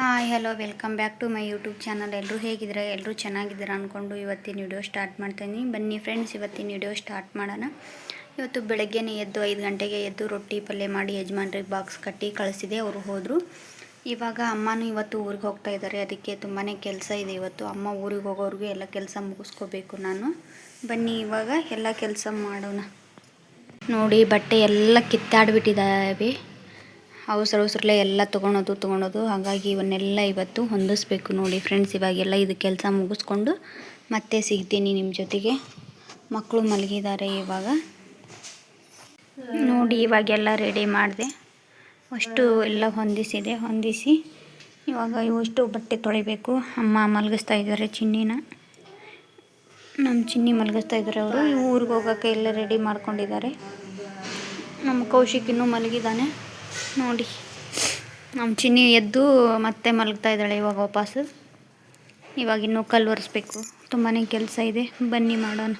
Hi, hello, welcome back to my YouTube channel. ಎಲ್ಲರೂ ಹೇಗಿದ್ದೀರಾ? ಎಲ್ಲರೂ ಚೆನ್ನಾಗಿದ್ದೀರಾ ಅಂದ್ಕೊಂಡು ಇವತ್ತಿನ ವಿಡಿಯೋ ಸ್ಟಾರ್ಟ್ ಮಾಡ್ತೀನಿ. ಬನ್ನಿ ಫ್ರೆಂಡ್ಸ್, ಇವತ್ತಿನ ವಿಡಿಯೋ ಸ್ಟಾರ್ಟ್ ಮಾಡೋಣ. ಇವತ್ತು ಬೆಳಗ್ಗೆನೇ ಎದ್ದು ಐದು ಗಂಟೆಗೆ ಎದ್ದು ರೊಟ್ಟಿ ಪಲ್ಯ ಮಾಡಿ ಯಜಮಾನ್ರಿಗೆ ಬಾಕ್ಸ್ ಕಟ್ಟಿ ಕಳಿಸಿದೆ. ಅವರು ಹೋದರು. ಇವಾಗ ಅಮ್ಮನೂ ಇವತ್ತು ಊರಿಗೆ ಹೋಗ್ತಾ ಇದ್ದಾರೆ. ಅದಕ್ಕೆ ತುಂಬಾ ಕೆಲಸ ಇದೆ ಇವತ್ತು. ಅಮ್ಮ ಊರಿಗೆ ಹೋಗೋರಿಗೆ ಎಲ್ಲ ಕೆಲಸ ಮುಗಿಸ್ಕೋಬೇಕು ನಾನು. ಬನ್ನಿ ಇವಾಗ ಎಲ್ಲ ಕೆಲಸ ಮಾಡೋಣ. ನೋಡಿ, ಬಟ್ಟೆ ಎಲ್ಲ ಕಿತ್ತಾಡ್ಬಿಟ್ಟಿದ್ದಾವೆ. ಅವಸರ ಅವಸರಲ್ಲೇ ಎಲ್ಲ ತೊಗೊಳೋದು ತೊಗೊಳೋದು. ಹಾಗಾಗಿ ಇವನ್ನೆಲ್ಲ ಇವತ್ತು ಹೊಂದಿಸ್ಬೇಕು ನೋಡಿ ಫ್ರೆಂಡ್ಸ್ ಇವಾಗೆಲ್ಲ ಇದು ಕೆಲಸ ಮುಗಿಸ್ಕೊಂಡು ಮತ್ತೆ ಸಿಗ್ತೀನಿ ನಿಮ್ಮ ಜೊತೆಗೆ. ಮಕ್ಕಳು ಮಲಗಿದ್ದಾರೆ ಇವಾಗ. ನೋಡಿ ಇವಾಗೆಲ್ಲ ರೆಡಿ ಮಾಡಿದೆ. ಅಷ್ಟು ಎಲ್ಲ ಹೊಂದಿಸಿದೆ, ಹೊಂದಿಸಿ. ಇವಾಗ ಇವಷ್ಟು ಬಟ್ಟೆ ತೊಳಿಬೇಕು. ಅಮ್ಮ ಮಲಗಿಸ್ತಾ ಇದ್ದಾರೆ ಚಿನ್ನಿನ. ನಮ್ಮ ಚಿನ್ನಿ ಮಲಗಿಸ್ತಾ ಇದ್ದಾರೆ ಅವರು. ಊರಿಗೆ ಹೋಗೋಕ್ಕೆ ಎಲ್ಲ ರೆಡಿ ಮಾಡ್ಕೊಂಡಿದ್ದಾರೆ. ನಮ್ಮ ಕೌಶಿಕ್ ಇನ್ನೂ ಮಲಗಿದ್ದಾನೆ. ನೋಡಿ. ನಮ್ಮ ಚಿನ್ನಿ ಎದ್ದು ಮತ್ತೆ ಮಲಗ್ತಾ ಇದ್ದಾಳೆ ಇವಾಗ ವಾಪಸ್. ಇವಾಗ ಇನ್ನೂ ಕಲ್ಲು ಒರೆಸ್ಬೇಕು. ತುಂಬಾ ಕೆಲಸ ಇದೆ. ಬನ್ನಿ ಮಾಡೋಣ.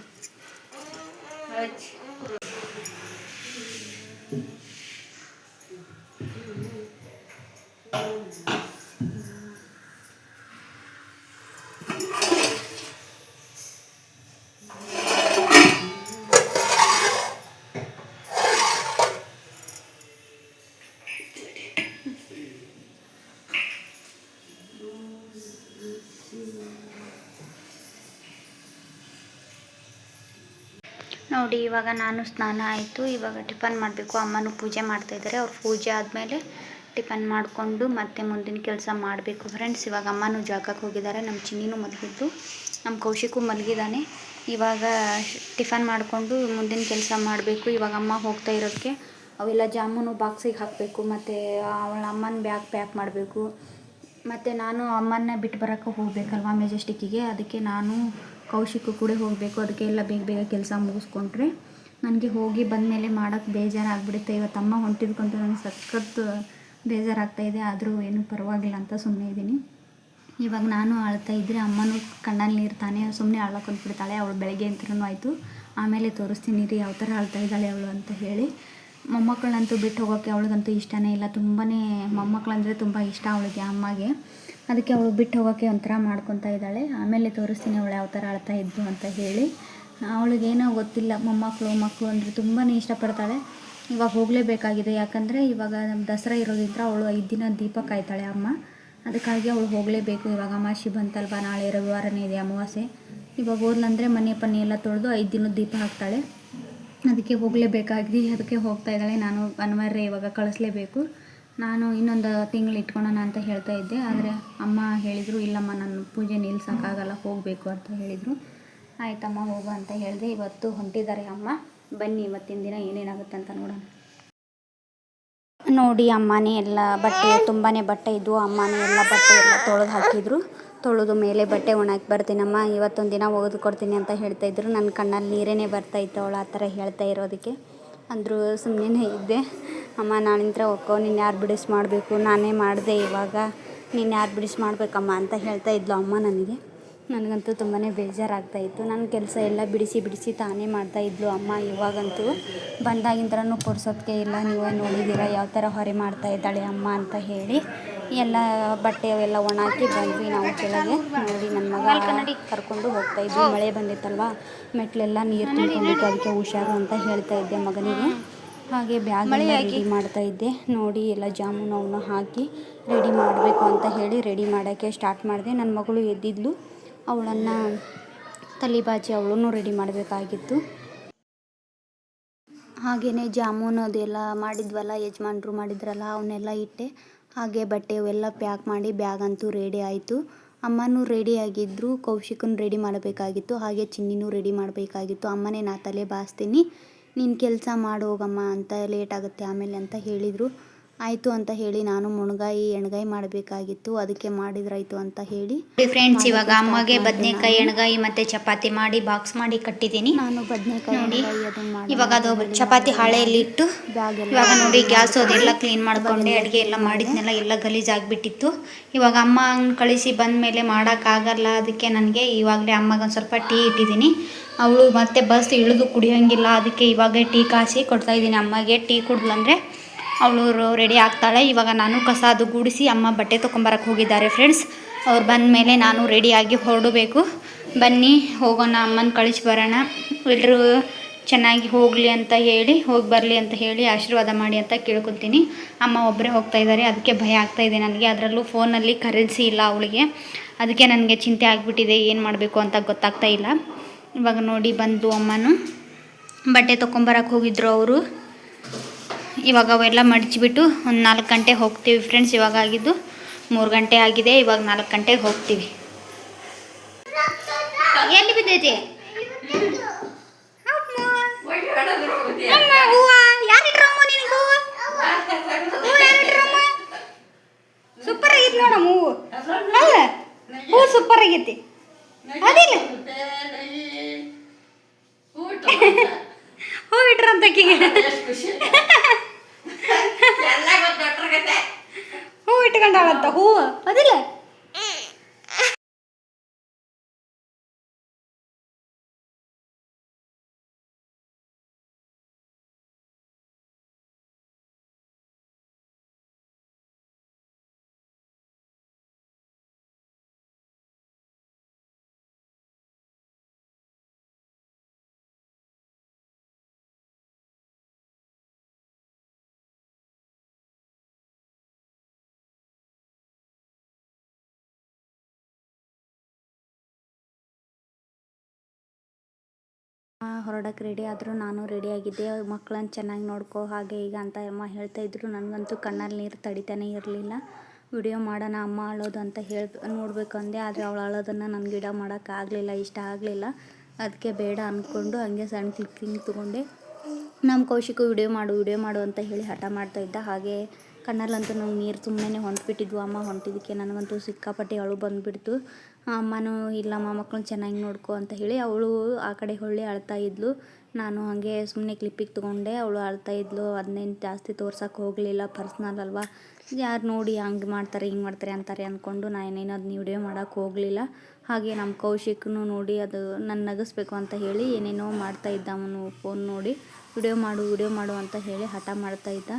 ನೋಡಿ, ಇವಾಗ ನಾನು ಸ್ನಾನ ಆಯಿತು. ಇವಾಗ ಟಿಫನ್ ಮಾಡಬೇಕು. ಅಮ್ಮನೂ ಪೂಜೆ ಮಾಡ್ತಾಯಿದ್ದಾರೆ ಅವ್ರು ಪೂಜೆ ಆದಮೇಲೆ ಟಿಫನ್ ಮಾಡಿಕೊಂಡು ಮತ್ತೆ ಮುಂದಿನ ಕೆಲಸ ಮಾಡಬೇಕು. ಫ್ರೆಂಡ್ಸ್ ಇವಾಗ ಅಮ್ಮನೂ ಜಾಗಕ್ಕೆ ಹೋಗಿದ್ದಾರೆ. ನಮ್ಮ ಚಿನ್ನಿನೂ ಮಲಗಿದ್ದು, ನಮ್ಮ ಕೌಶಿಕು ಮಲಗಿದ್ದಾನೆ. ಇವಾಗ ಟಿಫನ್ ಮಾಡಿಕೊಂಡು ಮುಂದಿನ ಕೆಲಸ ಮಾಡಬೇಕು. ಇವಾಗ ಅಮ್ಮ ಹೋಗ್ತಾ ಇರೋದಕ್ಕೆ ಅವೆಲ್ಲ ಜಾಮೂನು ಬಾಕ್ಸಿಗೆ ಹಾಕಬೇಕು. ಮತ್ತು ಅವಳ ಅಮ್ಮನ ಬ್ಯಾಗ್ ಪ್ಯಾಕ್ ಮಾಡಬೇಕು. ಮತ್ತು ನಾನು ಅಮ್ಮನ್ನ ಬಿಟ್ಟು ಬರೋಕ್ಕೆ ಹೋಗಬೇಕಲ್ವಾ ಮೆಜೆಸ್ಟಿಕ್ಕಿಗೆ ಅದಕ್ಕೆ ನಾನು ಕೌಶಿಕು ಕೂಡ ಹೋಗಬೇಕು. ಅದಕ್ಕೆ ಎಲ್ಲ ಬೇಗ ಬೇಗ ಕೆಲಸ ಮುಗಿಸ್ಕೊಂಡ್ರೆ ನನಗೆ ಹೋಗಿ ಬಂದ ಮೇಲೆ ಮಾಡೋಕ್ಕೆ ಬೇಜಾರಾಗ್ಬಿಡುತ್ತೆ. ಇವತ್ತು ಅಮ್ಮ ಹೊಂಟಿದ್ಕೊಂಡು ನನಗೆ ಸಖತ್ ಬೇಜಾರಾಗ್ತಾ ಇದೆ. ಆದರೂ ಏನೂ ಪರವಾಗಿಲ್ಲ ಅಂತ ಸುಮ್ಮನೆ ಇದ್ದೀನಿ. ಇವಾಗ ನಾನು ಅಳ್ತಾ ಇದ್ದರೆ ಅಮ್ಮನೂ ಕಣ್ಣಲ್ಲಿ ನೀರು ಸುಮ್ಮನೆ ಅಳ್ಕೊಂಡ್ಬಿಡ್ತಾಳೆ ಅವಳು ಬೆಳಗ್ಗೆ ಅಂತರೂ ಆಯಿತು. ಆಮೇಲೆ ತೋರಿಸ್ತೀನಿ ರೀ ಯಾವ ಥರ ಅಳ್ತಾ ಇದ್ದಾಳೆ ಅವಳು ಅಂತ ಹೇಳಿ. ಮೊಮ್ಮಕ್ಕಳಂತೂ ಬಿಟ್ಟು ಹೋಗೋಕ್ಕೆ ಅವಳಿಗಂತೂ ಇಷ್ಟನೇ ಇಲ್ಲ. ತುಂಬಾ ಮೊಮ್ಮಕ್ಕಳಂದರೆ ತುಂಬ ಇಷ್ಟ ಅವಳಿಗೆ, ಅಮ್ಮಗೆ. ಅದಕ್ಕೆ ಅವಳು ಬಿಟ್ಟು ಹೋಗೋಕ್ಕೆ ಒಂಥರ ಮಾಡ್ಕೊತಾ ಇದ್ದಾಳೆ. ಆಮೇಲೆ ತೋರಿಸ್ತೀನಿ ಅವಳು ಯಾವ ಥರ ಅಳ್ತಾ ಇದ್ದು ಅಂತ ಹೇಳಿ. ಅವಳಿಗೇನೋ ಗೊತ್ತಿಲ್ಲ. ಮೊಮ್ಮಕ್ಕಳು, ಮಕ್ಕಳು ಅಂದರೆ ತುಂಬಾ ಇಷ್ಟಪಡ್ತಾಳೆ. ಇವಾಗ ಹೋಗಲೇಬೇಕಾಗಿದೆ. ಯಾಕಂದರೆ ಇವಾಗ ನಮ್ಮ ದಸರಾ ಇರೋದ್ರಿಂದ ಅವಳು ಐದು ದಿನ ದೀಪ ಕಾಯ್ತಾಳೆ ಅಮ್ಮ. ಅದಕ್ಕಾಗಿ ಅವಳು ಹೋಗಲೇಬೇಕು. ಇವಾಗ ಅಮಾವಾಸ್ಯೆ ಬಂತಲ್ವ? ನಾಳೆ ರವಿವಾರನೇ ಇದೆ ಅಮಾವಾಸ್ಯೆ. ಇವಾಗ ಹೋದ್ಲಂದರೆ ಮನೆ ಪನ್ನೆ ಎಲ್ಲ ತೊಳೆದು ಐದು ದಿನದ ದೀಪ ಹಾಕ್ತಾಳೆ. ಅದಕ್ಕೆ ಹೋಗಲೇಬೇಕಾಗಿದೆ. ಅದಕ್ಕೆ ಹೋಗ್ತಾ ಇದ್ದಾಳೆ. ನಾನು ಅನಿವಾರ್ಯ ಇವಾಗ ಕಳಿಸ್ಲೇಬೇಕು. ನಾನು ಇನ್ನೊಂದು ತಿಂಗಳು ಇಟ್ಕೊಳೋಣ ಅಂತ ಹೇಳ್ತಾ ಇದ್ದೆ, ಆದರೆ ಅಮ್ಮ ಹೇಳಿದರು, ಇಲ್ಲಮ್ಮ, ನಾನು ಪೂಜೆ ನಿಲ್ಸೋಕ್ಕಾಗಲ್ಲ, ಹೋಗಬೇಕು ಅಂತ ಹೇಳಿದರು. ಆಯ್ತಮ್ಮ, ಹೋಗು ಅಂತ ಹೇಳಿದೆ. ಇವತ್ತು ಹೊಂಟಿದ್ದಾರೆ ಅಮ್ಮ. ಬನ್ನಿ, ಇವತ್ತಿನ ದಿನ ಏನೇನಾಗುತ್ತೆ ಅಂತ ನೋಡೋಣ. ನೋಡಿ ಅಮ್ಮನೇ, ಎಲ್ಲ ಬಟ್ಟೆ ತುಂಬಾ ಬಟ್ಟೆ ಇದ್ವು. ಅಮ್ಮನೇ ಎಲ್ಲ ಬಟ್ಟೆ ಎಲ್ಲ ತೊಳೆದು ಹಾಕಿದ್ರು. ತೊಳೆದು ಮೇಲೆ ಬಟ್ಟೆ ಒಣಗಿ ಬರ್ತೀನಮ್ಮ. ಇವತ್ತೊಂದು ದಿನ ಒಗೆದು ಕೊಡ್ತೀನಿ ಅಂತ ಹೇಳ್ತಾ ಇದ್ರು. ನನ್ನ ಕಣ್ಣಲ್ಲಿ ನೀರೇನೇ ಬರ್ತಾ ಇತ್ತು ಅವಳು ಆ ಥರ ಹೇಳ್ತಾ ಇರೋದಕ್ಕೆ. ಅಂದರು ಸುಮ್ಮನೆ ಇದ್ದೆ. ಅಮ್ಮ ನಾನಿಂತ್ರ ಒಕ್ಕೋ ನೀನು ಯಾರು ಬಿಡಿಸಿ ಮಾಡಬೇಕು? ನಾನೇ ಮಾಡಿದೆ ಇವಾಗ. ನೀನು ಯಾರು ಬಿಡಿಸಿ ಮಾಡಬೇಕಮ್ಮ ಅಂತ ಹೇಳ್ತಾ ಇದ್ಲು ಅಮ್ಮ ನನಗೆ. ನನಗಂತೂ ತುಂಬಾ ಬೇಜಾರಾಗ್ತಾ ಇತ್ತು. ನನ್ನ ಕೆಲಸ ಎಲ್ಲ ಬಿಡಿಸಿ ಬಿಡಿಸಿ ತಾನೇ ಮಾಡ್ತಾ ಇದ್ಲು ಅಮ್ಮ ಇವಾಗಂತೂ. ಬಂದಾಗಿಂದ್ರೂ ಕೊಡ್ಸೋದಕ್ಕೆ ಇಲ್ಲ, ನೀವೇ ನೋಡಿದ್ದೀರ ಯಾವ ಥರ ಹೊರೆ ಮಾಡ್ತಾ ಇದ್ದಾಳೆ ಅಮ್ಮ ಅಂತ ಹೇಳಿ ಎಲ್ಲ ಬಟ್ಟೆ ಅವೆಲ್ಲ ಒಣಾಕಿ ಬಂದ್ವಿ ನಾವು ಕೆಳಗೆ. ನೋಡಿ ನನ್ನ ಮಗ ಕರ್ಕೊಂಡು ಹೋಗ್ತಾ ಇದ್ವಿ ಮಳೆ ಬಂದಿತ್ತಲ್ವ? ಮೆಟ್ಲೆಲ್ಲ ನೀರು ತುಂಬಿಕೊಂಡಿತ್ತು ಅದಕ್ಕೆ ಹುಷಾರು ಅಂತ ಹೇಳ್ತಾ ಇದ್ದೆ ಮಗನಿಗೆ. ಹಾಗೆ ಬ್ಯಾಗ್ ರೆಡಿ ಮಾಡ್ತಾ ಇದ್ದೆ. ನೋಡಿ ಎಲ್ಲ ಜಾಮೂನು ಅವನ್ನ ಹಾಕಿ ರೆಡಿ ಮಾಡಬೇಕು ಅಂತ ಹೇಳಿ ರೆಡಿ ಮಾಡೋಕ್ಕೆ ಸ್ಟಾರ್ಟ್ ಮಾಡಿದೆ. ನನ್ನ ಮಗಳು ಎದ್ದಿದ್ಲು. ಅವಳನ್ನು ತಲಿಬಾಜಿ ಅವಳನ್ನು ರೆಡಿ ಮಾಡಬೇಕಾಗಿತ್ತು. ಹಾಗೆಯೇ ಜಾಮೂನು ಅದೆಲ್ಲ ಮಾಡಿದ್ವಲ್ಲ ಯಜಮಾನ್ರು ಮಾಡಿದ್ರಲ್ಲ ಅವನ್ನೆಲ್ಲ ಇಟ್ಟೆ. ಹಾಗೆ ಬಟ್ಟೆ ಅವೆಲ್ಲ ಪ್ಯಾಕ್ ಮಾಡಿ ಬ್ಯಾಗ್ ಅಂತೂ ರೆಡಿ ಆಯಿತು. ಅಮ್ಮನೂ ರೆಡಿ ಆಗಿದ್ದರು ಕೌಶಿಕನ ರೆಡಿ ಮಾಡಬೇಕಾಗಿತ್ತು. ಹಾಗೆ ಚಿನ್ನಿನೂ ರೆಡಿ ಮಾಡಬೇಕಾಗಿತ್ತು. ಅಮ್ಮನೇ ನಾ ತಲೆ ಬಾಸ್ತೀನಿ. ನೀನು ಕೆಲಸ ಮಾಡಿ ಹೋಗಮ್ಮ ಅಂತ ಲೇಟ್ ಆಗುತ್ತೆ ಆಮೇಲೆ ಅಂತ ಹೇಳಿದರು. ಆಯಿತು ಅಂತ ಹೇಳಿ ನಾನು ಮುಣಗಾಯಿ ಎಣ್ಗಾಯಿ ಮಾಡಬೇಕಾಗಿತ್ತು. ಅದಕ್ಕೆ ಮಾಡಿದ್ರಾಯ್ತು ಅಂತ ಹೇಳಿ ಫ್ರೆಂಡ್ಸ್ ಇವಾಗ ಅಮ್ಮಗೆ ಬದನೆಕಾಯಿ ಎಣ್ಗಾಯಿ ಮತ್ತೆ ಚಪಾತಿ ಮಾಡಿ ಬಾಕ್ಸ್ ಮಾಡಿ ಕಟ್ಟಿದ್ದೀನಿ. ನಾನು ಬದನೆಕಾಯಿ ಇವಾಗ ಅದು ಚಪಾತಿ ಹಾಳೆಯಲ್ಲಿ ಇಟ್ಟು ಇವಾಗ ನೋಡಿ ಗ್ಯಾಸ್ ಅದೆಲ್ಲ ಕ್ಲೀನ್ ಮಾಡ್ಕೊಂಡೆ ಅಡುಗೆ ಎಲ್ಲ ಮಾಡಿದ್ನೆಲ್ಲ ಎಲ್ಲ ಗಲೀಜಾಗ್ಬಿಟ್ಟಿತ್ತು ಇವಾಗ ಅಮ್ಮ ಕಳಿಸಿ ಬಂದ ಮೇಲೆ ಮಾಡೋಕ್ಕಾಗಲ್ಲ ಅದಕ್ಕೆ ನನಗೆ ಇವಾಗಲೇ ಅಮ್ಮಗೆ ಒಂದು ಸ್ವಲ್ಪ ಟೀ ಇಟ್ಟಿದ್ದೀನಿ. ಅವಳು ಮತ್ತೆ ಬಸ್ ಇಳಿದು ಕುಡಿಯೋಂಗಿಲ್ಲ. ಅದಕ್ಕೆ ಇವಾಗ ಟೀ ಕಾಸಿ ಕೊಡ್ತಾ ಇದ್ದೀನಿ ಅಮ್ಮಗೆ. ಟೀ ಕುಡ್ಲಂದ್ರೆ ಅವಳು ರೆಡಿ ಆಗ್ತಾಳೆ. ಇವಾಗ ನಾನು ಕಸ ಅದು ಗೂಡಿಸಿ ಅಮ್ಮ ಬಟ್ಟೆ ತೊಗೊಂಬರಕ್ಕೆ ಹೋಗಿದ್ದಾರೆ ಫ್ರೆಂಡ್ಸ್ ಅವ್ರು ಬಂದ ಮೇಲೆ ನಾನು ರೆಡಿಯಾಗಿ ಹೊರಡಬೇಕು. ಬನ್ನಿ, ಹೋಗೋಣ, ಅಮ್ಮನ ಕಳಿಸಿ ಬರೋಣ. ಎಲ್ಲರೂ ಚೆನ್ನಾಗಿ ಹೋಗಲಿ ಅಂತ ಹೇಳಿ, ಹೋಗಿ ಬರಲಿ ಅಂತ ಹೇಳಿ ಆಶೀರ್ವಾದ ಮಾಡಿ ಅಂತ ಕೇಳ್ಕೊತೀನಿ. ಅಮ್ಮ ಒಬ್ಬರೇ ಹೋಗ್ತಾ ಇದ್ದಾರೆ. ಅದಕ್ಕೆ ಭಯ ಆಗ್ತಾ ಇದೆ ನನಗೆ. ಅದರಲ್ಲೂ ಫೋನಲ್ಲಿ ಕರೆನ್ಸಿ ಇಲ್ಲ ಅವಳಿಗೆ. ಅದಕ್ಕೆ ನನಗೆ ಚಿಂತೆ ಆಗಿಬಿಟ್ಟಿದೆ. ಏನು ಮಾಡಬೇಕು ಅಂತ ಗೊತ್ತಾಗ್ತಾ ಇಲ್ಲ. ಇವಾಗ ನೋಡಿ ಬಂದು ಅಮ್ಮನೂ. ಬಟ್ಟೆ ತೊಗೊಂಬರಕ್ಕೆ ಹೋಗಿದ್ರು ಅವರು. ಇವಾಗ ಅವೆಲ್ಲ ಮಡಚಿಬಿಟ್ಟು ಒಂದು ನಾಲ್ಕು ಗಂಟೆ ಹೋಗ್ತೀವಿ ಫ್ರೆಂಡ್ಸ್ ಇವಾಗ ಆಗಿದ್ದು ಮೂರು ಗಂಟೆ ಆಗಿದೆ, ಇವಾಗ ನಾಲ್ಕು ಗಂಟೆಗೆ ಹೋಗ್ತೀವಿ. ಎಲ್ಲಿ ಬಿದ್ದೈತಿ? ಸೂಪರ್ ಆಗೈತಿ ನೋಡಮ್ಮ ಹೂವು. ಹೂವು ಸೂಪರ್ ಆಗೈತಿ. ಅದಿಲ್ಲ. ಹೂವು ಇಟ್ರಂತ ಆಕಿಗೆ ಹೂವು ಇಟ್ಕೊಂಡಾಳಂತ ಹೂವು ಅದಿಲ್ಲ ಹೊರಡಕ್ಕೆ ರೆಡಿ ಆದರೂ ನಾನು ರೆಡಿಯಾಗಿದ್ದೆ ಮಕ್ಕಳನ್ನ ಚೆನ್ನಾಗಿ ನೋಡ್ಕೋ, ಹಾಗೆ ಈಗ ಅಂತ ಅಮ್ಮ ಹೇಳ್ತಾ ಇದ್ರು. ನನಗಂತೂ ಕಣ್ಣಲ್ಲಿ ನೀರು ತಡಿತಾನೆ ಇರಲಿಲ್ಲ. ವಿಡಿಯೋ ಮಾಡೋಣ ಅಮ್ಮ ಅಳೋದು ಅಂತ ಹೇಳಿ, ನೋಡಬೇಕು ಅಂದೆ. ಆದರೆ ಅವಳು ಅಳೋದನ್ನು ನನಗೆ ಗಿಡ ಮಾಡೋಕ್ಕಾಗಲಿಲ್ಲ ಇಷ್ಟ ಆಗಲಿಲ್ಲ. ಅದಕ್ಕೆ ಬೇಡ ಅಂದ್ಕೊಂಡು ಹಂಗೆ ಸಣ್ಣ ಕ್ಲಿಪ್ಪಿಂಗ್ ತೊಗೊಂಡೆ. ನಮ್ಮ ಕೌಶಿಕು ವಿಡಿಯೋ ಮಾಡು ವಿಡಿಯೋ ಮಾಡು ಅಂತ ಹೇಳಿ ಹಠ ಮಾಡ್ತಾ ಇದ್ದ. ಹಾಗೆ ಕಣ್ಣಲ್ಲಂತೂ ನಂಗೆ ನೀರು ಸುಮ್ಮನೆ ಹೊಂಟ್ಬಿಟ್ಟಿದ್ವು ಅಮ್ಮ ಹೊಂಟಿದ್ದಕ್ಕೆ ನನಗಂತೂ ಸಿಕ್ಕಾಪಟ್ಟೆ ಅಳು ಬಂದುಬಿಡ್ತು. ಅಮ್ಮನೂ ಇಲ್ಲಮ್ಮ ಮಕ್ಕಳನ್ನ ಚೆನ್ನಾಗಿ ನೋಡ್ಕೊ ಅಂತ ಹೇಳಿ ಅವಳು ಆ ಕಡೆ ಹೊಳ್ಳಿ ಅಳ್ತಾ ಇದ್ಲು. ನಾನು ಹಾಗೆ ಸುಮ್ಮನೆ ಕ್ಲಿಪ್ಪಿಗೆ ತೊಗೊಂಡೆ. ಅವಳು ಅಳ್ತಾ ಇದ್ಲು. ಅದನ್ನೇನು ಜಾಸ್ತಿ ತೋರ್ಸೋಕೆ ಹೋಗಲಿಲ್ಲ, ಪರ್ಸ್ನಲ್ ಅಲ್ವಾ? ಯಾರು ನೋಡಿ ಹಂಗೆ ಮಾಡ್ತಾರೆ, ಹಿಂಗೆ ಮಾಡ್ತಾರೆ ಅಂತಾರೆ ಅಂದ್ಕೊಂಡು ನಾನೇನು ಅದನ್ನ ವಿಡಿಯೋ ಮಾಡೋಕ್ಕೆ ಹೋಗಲಿಲ್ಲ. ಹಾಗೆ ನಮ್ಮ ಕೌಶಿಕ್ನು ನೋಡಿ ಅದು ನನ್ನ ನಗಿಸ್ಬೇಕು ಅಂತ ಹೇಳಿ ಏನೇನೋ ಮಾಡ್ತಾ ಇದ್ದ ಅವನು ಫೋನ್ ನೋಡಿ. ವಿಡಿಯೋ ಮಾಡು ವಿಡಿಯೋ ಮಾಡು ಅಂತ ಹೇಳಿ ಹಠ ಮಾಡ್ತಾ ಇದ್ದ.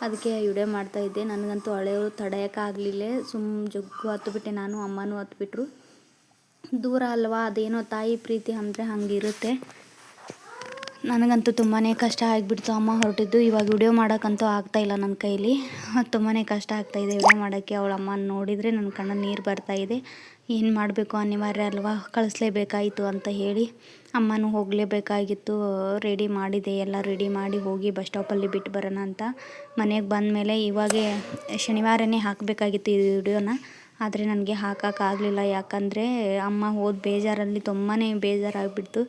ಅದಕ್ಕೆ ವಿಡಿಯೋ ಮಾಡ್ತಾ ಇದ್ದೆ. ನನಗಂತೂ ಹಳೆಯವರು ತಡೆಯೋಕ್ಕಾಗಲಿಲ್ಲ ಸುಮ್ಮ ಜಗ್ಗು ಹತ್ಬಿಟ್ಟೆ ನಾನು, ಅಮ್ಮನೂ ಹತ್ಬಿಟ್ರು. ದೂರ ಅಲ್ವಾ? ಅದೇನೋ ತಾಯಿ ಪ್ರೀತಿ ಅಂದರೆ ಹಂಗಿರುತ್ತೆ. ನನಗಂತೂ ತುಂಬಾ ಕಷ್ಟ ಆಗಿಬಿಡ್ತು ಅಮ್ಮ ಹೊರಟಿದ್ದು. ಇವಾಗ ವಿಡಿಯೋ ಮಾಡೋಕ್ಕಂತೂ ಆಗ್ತಾಯಿಲ್ಲ ನನ್ನ ಕೈಲಿ. ತುಂಬಾ ಕಷ್ಟ ಆಗ್ತಾಯಿದೆ ವಿಡಿಯೋ ಮಾಡೋಕ್ಕೆ. ಅವಳ ಅಮ್ಮ ನೋಡಿದರೆ ನನ್ನ ಕಣ್ಣ ನೀರು ಬರ್ತಾಯಿದೆ ಏನು ಮಾಡಬೇಕು ಅನಿವಾರ್ಯ ಅಲ್ವಾ? ಕಳಿಸ್ಲೇಬೇಕಾಯಿತು ಅಂತ ಹೇಳಿ ಅಮ್ಮನೂ ಹೋಗಲೇಬೇಕಾಗಿತ್ತು. ರೆಡಿ ಮಾಡಿದೆ. ಎಲ್ಲ ರೆಡಿ ಮಾಡಿ ಹೋಗಿ ಬಸ್ ಸ್ಟಾಪಲ್ಲಿ ಬಿಟ್ಟು ಬರೋಣ ಅಂತ ಮನೆಗೆ ಬಂದಮೇಲೆ ಇವಾಗೇ ಶನಿವಾರನೇ ಹಾಕಬೇಕಾಗಿತ್ತು ಈ ವಿಡಿಯೋನ. ಆದರೆ ನನಗೆ ಹಾಕೋಕ್ಕಾಗಲಿಲ್ಲ ಯಾಕಂದರೆ ಅಮ್ಮ ಹೋದ ಬೇಜಾರಲ್ಲಿ ತುಂಬಾ ಬೇಜಾರಾಗಿಬಿಡ್ತು.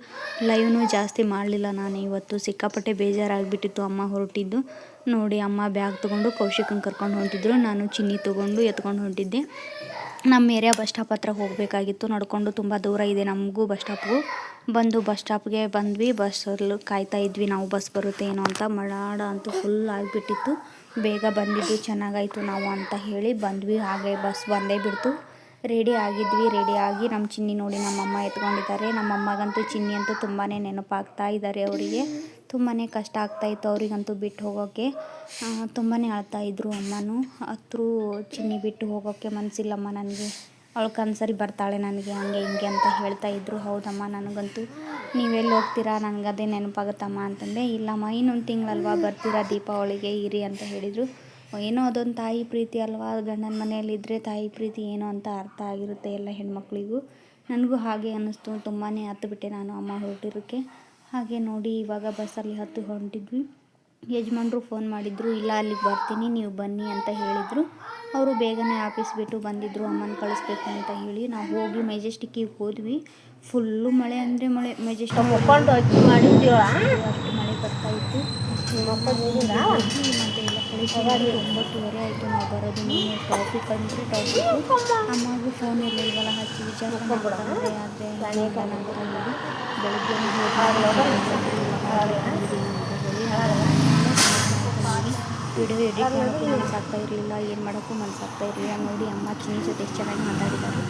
ಲೈವ್ನೂ ಜಾಸ್ತಿ ಮಾಡಲಿಲ್ಲ ನಾನು. ಇವತ್ತು ಸಿಕ್ಕಾಪಟ್ಟೆ ಬೇಜಾರಾಗಿಬಿಟ್ಟಿತ್ತು ಅಮ್ಮ ಹೊರಟಿದ್ದು. ನೋಡಿ, ಅಮ್ಮ ಬ್ಯಾಗ್ ತೊಗೊಂಡು ಕೌಶಿಕನ ಕರ್ಕೊಂಡು ಹೊಂಟಿದ್ರು. ನಾನು ಚಿನ್ನಿ ತೊಗೊಂಡು ಎತ್ಕೊಂಡು ಹೊಂಟಿದ್ದೆ. ನಮ್ಮ ಏರಿಯಾ ಬಸ್ ಸ್ಟಾಪ್ ಹತ್ರ ಹೋಗಬೇಕಾಗಿತ್ತು. ನಡ್ಕೊಂಡು ತುಂಬ ದೂರ ಇದೆ ನಮಗೂ ಬಸ್ ಸ್ಟಾಪ್ಗೂ. ಬಂದು ಬಸ್ ಸ್ಟಾಪ್ಗೆ ಬಂದ್ವಿ. ಬಸ್ಸಲ್ಲಿ ಕಾಯ್ತಾ ಇದ್ವಿ. ನಾವು ಬಸ್ ಬರುತ್ತೆ ಏನೋ ಅಂತ. ಮಳಾಡ ಅಂತೂ ಫುಲ್ ಆಗಿಬಿಟ್ಟಿತ್ತು. ಬೇಗ ಬಂದಿದ್ದು ಚೆನ್ನಾಗಾಯಿತು ನಾವು ಅಂತ ಹೇಳಿ ಬಂದ್ವಿ. ಹಾಗೆ ಬಸ್ ಬಂದೇ ಬಿಡ್ತು. ರೆಡಿ ಆಗಿದ್ವಿ, ರೆಡಿ ಆಗಿ ನಮ್ಮ ಚಿನ್ನಿ ನೋಡಿ ನಮ್ಮಮ್ಮ ಎತ್ಕೊಂಡಿದ್ದಾರೆ. ನಮ್ಮಮ್ಮಗಂತೂ ಚಿನ್ನಿ ಅಂತೂ ತುಂಬಾ ನೆನಪಾಗ್ತಾ ಇದ್ದಾರೆ ಅವರಿಗೆ. ತುಂಬಾ ಕಷ್ಟ ಆಗ್ತಾಯಿತ್ತು ಅವರಿಗಂತೂ ಬಿಟ್ಟು ಹೋಗೋಕ್ಕೆ ತುಂಬಾ ಅಳ್ತಾಯಿದ್ರು ಅಮ್ಮನೂ. ಹತ್ರೂ ಚಿನ್ನಿ ಬಿಟ್ಟು ಹೋಗೋಕ್ಕೆ ಮನಸ್ಸಿಲ್ಲಮ್ಮ ನನಗೆ. ಅವಳು ಕನ್ಸರಿ ಬರ್ತಾಳೆ ನನಗೆ, ಹಂಗೆ ಹಿಂಗೆ ಅಂತ ಹೇಳ್ತಾ ಇದ್ರು. ಹೌದಮ್ಮ, ನನಗಂತೂ ನೀವೆಲ್ಲಿ ಹೋಗ್ತೀರಾ? ನನಗೆ ಅದೇ ನೆನಪಾಗುತ್ತಮ್ಮ ಅಂತಂದೆ. ಇಲ್ಲಮ್ಮ, ಇನ್ನೊಂದು ತಿಂಗಳಲ್ವಾ ಬರ್ತೀರಾ ದೀಪಾವಳಿಗೆ ಇರಿ ಅಂತ ಹೇಳಿದರು. ಏನೋ ಅದೊಂದು ತಾಯಿ ಪ್ರೀತಿ ಅಲ್ವಾ? ಗಂಡನ ಮನೆಯಲ್ಲಿದ್ದರೆ ತಾಯಿ ಪ್ರೀತಿ ಏನು ಅಂತ ಅರ್ಥ ಆಗಿರುತ್ತೆ ಎಲ್ಲ ಹೆಣ್ಮಕ್ಳಿಗೂ. ನನಗೂ ಹಾಗೆ ಅನ್ನಿಸ್ತು. ತುಂಬಾ ಹತ್ತುಬಿಟ್ಟೆ ನಾನು ಅಮ್ಮ ಹೊರಟಿರೋಕ್ಕೆ. ಹಾಗೆ ನೋಡಿ, ಇವಾಗ ಬಸ್ಸಲ್ಲಿ ಹತ್ತು ಹೊಂಟಿದ್ವಿ. ಯಜಮಾನ್ರು ಫೋನ್ ಮಾಡಿದ್ರು, ಇಲ್ಲ, ಅಲ್ಲಿಗೆ ಬರ್ತೀನಿ, ನೀವು ಬನ್ನಿ ಅಂತ ಹೇಳಿದರು. ಅವರು ಬೇಗನೆ ಆಫೀಸ್ ಬಿಟ್ಟು ಬಂದಿದ್ದರು ಅಮ್ಮನ ಕಳಿಸ್ಬೇಕು ಅಂತ ಹೇಳಿ. ನಾವು ಹೋಗಿ ಮೆಜೆಸ್ಟಿಕ್ಕಿಗೆ ಹೋದ್ವಿ. ಫುಲ್ಲು ಮಳೆ ಅಂದರೆ ಮಳೆ. ಮೆಜೆಸ್ಟಿಕ್ ಮಕ್ಕೊಂಡು ಹಚ್ಚಿ ಮಾಡಿದ್ದೀವ ಅಷ್ಟು ಮಳೆ ಬರ್ತಾ ಇತ್ತು. ಮತ್ತೆ ಎಲ್ಲ ಕಳಿಸಿ ಒಂಬತ್ತುವರೆ ಆಯಿತು ನಾವು ಬರೋದು. ನೀನು ಟಾಪಿಕ್ ಅಂದರೆ ಟಾಪಿಕ್ ಅಮ್ಮಗೂ ಫೋನ್ ಇರಲಿಲ್ವಲ್ಲ ಹಚ್ಚಿ ವಿಚಾರ ಮಾಡ್ತಾರೆ ಆದರೆ ಅಂತ ಹೇಳಿ ಬೆಳಗ್ಗೆ ವಿಡಿಯೋ ಎಡಿಟ್ ಮಾಡೋಕ್ಕೂ ಮನಸ್ಸಾಗ್ತಾ ಇರಲಿಲ್ಲ, ಏನು ಮಾಡೋಕ್ಕೂ ಮನಸ್ಸಾಗ್ತಾ ಇರಲಿಲ್ಲ. ನೋಡಿ ಅಮ್ಮ ಚಿನ್ನಿ ಜೊತೆ ಎಷ್ಟು ಚೆನ್ನಾಗಿ ಮಾತಾಡಿದ್ದಾರೆ.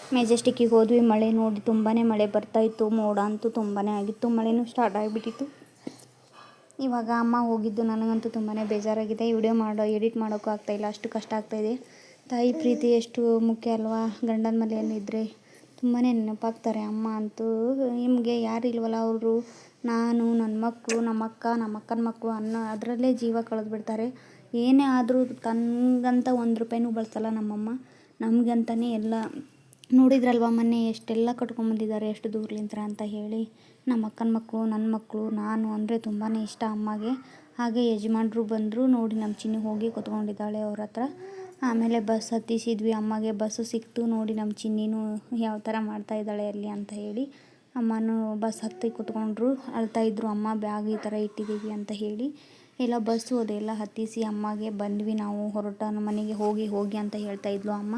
ಮೆಜೆಸ್ಟಿಕ್ಕಿಗೆ ಹೋದ್ವಿ. ಮಳೆ ನೋಡಿ ತುಂಬಾ ಮಳೆ ಬರ್ತಾಯಿತ್ತು ಮೋಡ ಅಂತೂ ತುಂಬಾ ಆಗಿತ್ತು. ಮಳೆನೂ ಸ್ಟಾರ್ಟ್ ಆಗಿಬಿಟ್ಟಿತ್ತು. ಇವಾಗ ಅಮ್ಮ ಹೋಗಿದ್ದು ನನಗಂತೂ ತುಂಬಾ ಬೇಜಾರಾಗಿದೆ. ವಿಡಿಯೋ ಮಾಡೋ ಎಡಿಟ್ ಮಾಡೋಕ್ಕೂ ಆಗ್ತಾಯಿಲ್ಲ ಅಷ್ಟು ಕಷ್ಟ ಆಗ್ತಾಯಿದೆ ತಾಯಿ ಪ್ರೀತಿ ಎಷ್ಟು ಮುಖ್ಯ ಅಲ್ವಾ? ಗಂಡನ ಮನೆಯಲ್ಲಿದ್ದರೆ ತುಂಬಾ ನೆನಪಾಗ್ತಾರೆ. ಅಮ್ಮ ಅಂತೂ ನಿಮಗೆ ಯಾರು ಇಲ್ವಲ್ಲ ಅವರು? ನಾನು ನನ್ನ ಮಕ್ಕಳು ನಮ್ಮ ಅಕ್ಕ ನಮ್ಮ ಅಕ್ಕನ ಮಕ್ಕಳು ಅನ್ನೋ ಅದರಲ್ಲೇ ಜೀವ ಕಳೆದು ಬಿಡ್ತಾರೆ. ಏನೇ ಆದರೂ ತನಗಂತ ಒಂದು ರೂಪಾಯಿನೂ ಬಳಸಲ್ಲ ನಮ್ಮಮ್ಮ. ನಮಗಂತಲೇ ಎಲ್ಲ ನೋಡಿದ್ರಲ್ವ ಮೊನ್ನೆ ಎಷ್ಟೆಲ್ಲ ಕಟ್ಕೊಂಡ್ಬಂದಿದ್ದಾರೆ ಎಷ್ಟು ದೂರ್ಲಿಂತ್ರ ಅಂತ ಹೇಳಿ. ನಮ್ಮ ಅಕ್ಕನ ಮಕ್ಕಳು ನನ್ನ ಮಕ್ಕಳು ನಾನು ಅಂದರೆ ತುಂಬಾ ಇಷ್ಟ ಅಮ್ಮಗೆ. ಹಾಗೆ ಯಜಮಾನರು ಬಂದರು ನೋಡಿ ನಮ್ಮ ಚಿನ್ನಿ ಹೋಗಿ ಕೂತ್ಕೊಂಡಿದ್ದಾಳೆ ಅವ್ರ ಹತ್ರ. ಆಮೇಲೆ ಬಸ್ ಹತ್ತಿಸಿದ್ವಿ. ಅಮ್ಮಗೆ ಬಸ್ಸು ಸಿಕ್ತು. ನೋಡಿ ನಮ್ಮ ಚಿನ್ನಿನೂ ಯಾವ ಥರ ಮಾಡ್ತಾ ಇದ್ದಾಳೆ ಅಲ್ಲಿ ಅಂತ ಹೇಳಿ ಅಮ್ಮನೂ ಬಸ್ ಹತ್ತಿ ಕೂತ್ಕೊಂಡ್ರು. ಅಳ್ತಾಯಿದ್ರು ಅಮ್ಮ, ಬ್ಯಾಗ್ ಈ ಥರ ಇಟ್ಟಿದ್ದೀವಿ ಅಂತ ಹೇಳಿ ಎಲ್ಲ ಬಸ್ಸು ಅದೆಲ್ಲ ಹತ್ತಿಸಿ ಅಮ್ಮಗೆ ಬಂದ್ವಿ. ನಾವು ಹೊರಟ ನಮ್ಮ ಮನೆಗೆ ಹೋಗಿ ಹೋಗಿ ಅಂತ ಹೇಳ್ತಾ ಇದ್ಲು ಅಮ್ಮ.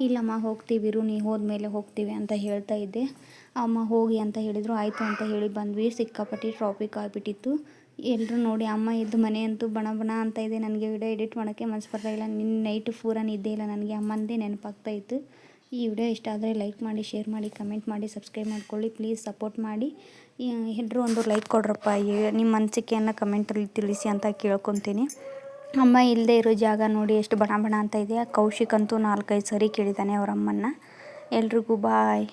ಇಲ್ಲಮ್ಮ, ಹೋಗ್ತೀವಿ ಇರು. ನೀ ಹೋದ್ಮೇಲೆ ಹೋಗ್ತೀವಿ ಅಂತ ಹೇಳ್ತಾ ಇದ್ದೆ. ಅಮ್ಮ, ಹೋಗಿ ಅಂತ ಹೇಳಿದರು. ಆಯಿತು ಅಂತ ಹೇಳಿ ಬಂದ್ವಿ. ಸಿಕ್ಕಾಪಟ್ಟಿ ಟ್ರಾಫಿಕ್ ಆಗಿಬಿಟ್ಟಿತ್ತು. ಎಲ್ಲರೂ ನೋಡಿ, ಅಮ್ಮ ಇದ್ದು ಮನೆ ಅಂತೂ ಬಣ ಬಣ ಅಂತ ಇದೆ, ನನಗೆ ವಿಡಿಯೋ ಎಡಿಟ್ ಮಾಡೋಕ್ಕೆ ಮನಸ್ಸು ಬರ್ತಾ ಇಲ್ಲ ನಿನ್ನ ನೈಟ್ ಪೂರ ನಿದ್ದೆ ಇಲ್ಲ, ನನಗೆ ಅಮ್ಮಂದೇ ನೆನಪಾಗ್ತಾ ಇತ್ತು. ಈ ವಿಡಿಯೋ ಇಷ್ಟ ಆದರೆ ಲೈಕ್ ಮಾಡಿ, ಶೇರ್ ಮಾಡಿ, ಕಮೆಂಟ್ ಮಾಡಿ, ಸಬ್ಸ್ಕ್ರೈಬ್ ಮಾಡ್ಕೊಳ್ಳಿ, ಪ್ಲೀಸ್ ಸಪೋರ್ಟ್ ಮಾಡಿ. ಎಲ್ಲರೂ ಒಂದು ಲೈಕ್ ಕೊಡ್ರಪ್ಪ ನಿಮ್ಮ ಅನಿಸಿಕೆಯನ್ನು ಕಮೆಂಟಲ್ಲಿ ತಿಳಿಸಿ ಅಂತ ಕೇಳ್ಕೊತೀನಿ. ಅಮ್ಮ ಇಲ್ಲದೆ ಇರೋ ಜಾಗ ನೋಡಿ ಎಷ್ಟು ಬಣ ಬಣ ಅಂತ ಇದೆ. ಕೌಶಿಕ್ ಅಂತೂ ನಾಲ್ಕೈದು ಸರಿ ಕೇಳಿದ್ದಾನೆ ಅವರಮ್ಮನ್ನ ಎಲ್ರಿಗೂ ಬಾಯ್.